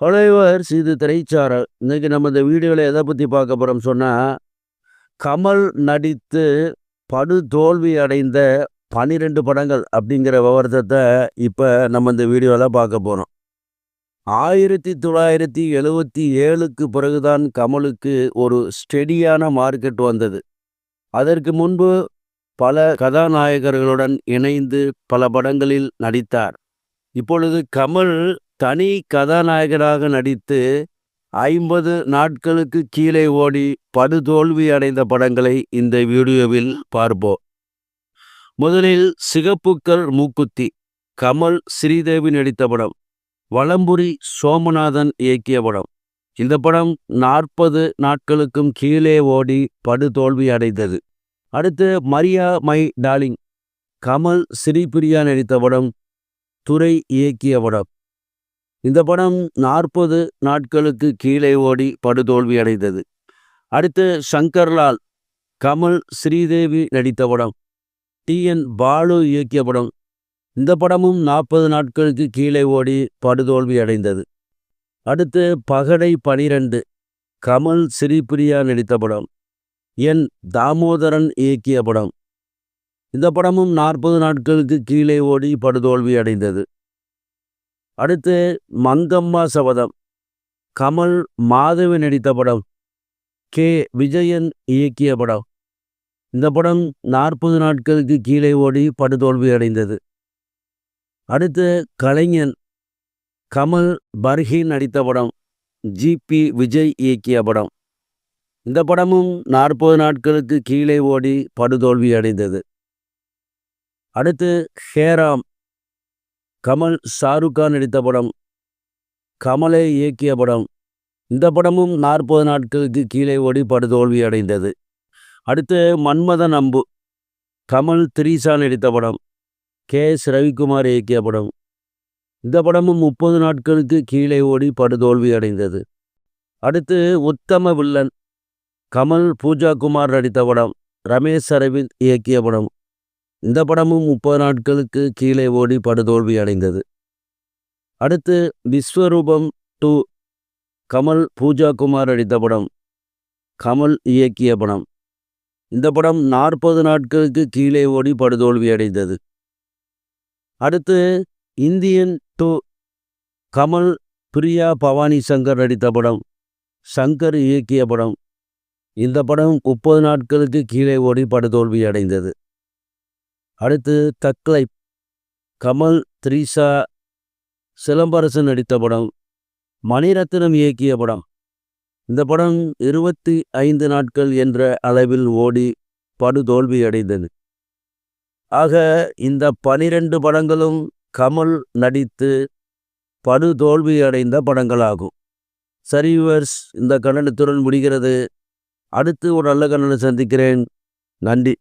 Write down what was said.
Followers இது திரைச்சாரல். இன்னைக்கு நம்ம இந்த வீடியோவில் எதை பற்றி பார்க்க போகிறோம் சொன்னால் கமல் நடித்து படு தோல்வி அடைந்த பனிரெண்டு படங்கள் அப்படிங்கிற விவரத்தை இப்போ நம்ம இந்த வீடியோவில் பார்க்க போகிறோம் ஆயிரத்தி தொள்ளாயிரத்தி எழுவத்தி ஏழுக்கு பிறகுதான் கமலுக்கு ஒரு ஸ்டெடியான மார்க்கெட் வந்தது. அதற்கு முன்பு பல கதாநாயகர்களுடன் இணைந்து பல படங்களில் நடித்தார். இப்பொழுது கமல் தனி கதாநாயகனாக நடித்து ஐம்பது நாட்களுக்கு கீழே ஓடி படுதோல்வி அடைந்த படங்களை இந்த வீடியோவில் பார்ப்போம். முதலில் சிகப்புக்கள் மூக்குத்தி கமல் ஸ்ரீதேவி நடித்த படம் வளம்புரி சோமநாதன் இயக்கிய படம். இந்த படம் நாற்பது நாட்களுக்கும் கீழே ஓடி படுதோல்வி அடைந்தது. அடுத்து Maria my darling Kamal Sripriya நடித்த படம் துரை இயக்கிய படம். இந்த படம் நாற்பது நாட்களுக்கு கீழே ஓடி படுதோல்வி அடைந்தது. அடுத்து சங்கர்லால் கமல் ஸ்ரீதேவி நடித்த படம். டி. என். பாலு இயக்கிய படம். இந்த படமும் நாற்பது நாட்களுக்கு கீழே ஓடி படுதோல்வி அடைந்தது. அடுத்து பகடை பனிரெண்டு கமல் ஸ்ரீபிரியா நடித்த படம். என். தாமோதரன் இயக்கிய படம். இந்த படமும் நாற்பது நாட்களுக்கு கீழே ஓடி படுதோல்வி அடைந்தது. அடுத்து மங்கம்மா சபதம். கமல் மாதவி நடித்த படம். கே. விஜயன் இயக்கிய படம். இந்த படம் நாற்பது நாட்களுக்கு கீழே ஓடி படுதோல்வி அடைந்தது. அடுத்து கலைஞன். கமல் பர்ஹி நடித்த படம். ஜிபி விஜய் இயக்கிய படம். இந்த படமும் நாற்பது நாட்களுக்கு கீழே ஓடி படுதோல்வி அடைந்தது. அடுத்து ஹேராம். கமல் ஷாருக் கான் நடித்த படம். கமலை இயக்கிய படம். இந்த படமும் நாற்பது நாட்களுக்கு கீழே ஓடி படுதோல்வி அடைந்தது. அடுத்து மன்மதன் அம்பு. கமல் திரிசா நடித்த படம். கே எஸ் ரவிக்குமார் இயக்கிய படம். இந்த படமும் முப்பது நாட்களுக்கு கீழே ஓடி படுதோல்வி அடைந்தது. அடுத்து உத்தம வில்லன். கமல் பூஜா குமார் நடித்த படம். ரமேஷ் அரவிந்த் இயக்கிய படம். இந்த படமும் முப்பது நாட்களுக்கு கீழே ஓடி படுதோல்வி அடைந்தது. அடுத்து விஸ்வரூபம் டூ கமல் பூஜா குமார் அடித்த படம். கமல் இயக்கிய படம். இந்த படம் நாற்பது நாட்களுக்கு கீழே ஓடி படுதோல்வி அடைந்தது. அடுத்து இந்தியன் டூ கமல் பிரியா பவானி சங்கர் நடித்த படம். சங்கர் இயக்கிய படம். இந்த படம் முப்பது நாட்களுக்கு கீழே ஓடி படுதோல்வி அடைந்தது. அடுத்து தக்லை கமல் த்ரீஷா சிலம்பரசன் நடித்த படம். மணிரத்னம் இயக்கிய படம். இந்த படம் இருபத்தி ஐந்து நாட்கள் என்ற அளவில் ஓடி படுதோல்வி அடைந்தது ஆக இந்த பனிரெண்டு படங்களும் கமல் நடித்து படுதோல்வி அடைந்த படங்களாகும். சரி இந்த கண்ணனத்துடன் முடிகிறது. அடுத்து ஒரு நல்ல கண்ணனை சந்திக்கிறேன். நன்றி.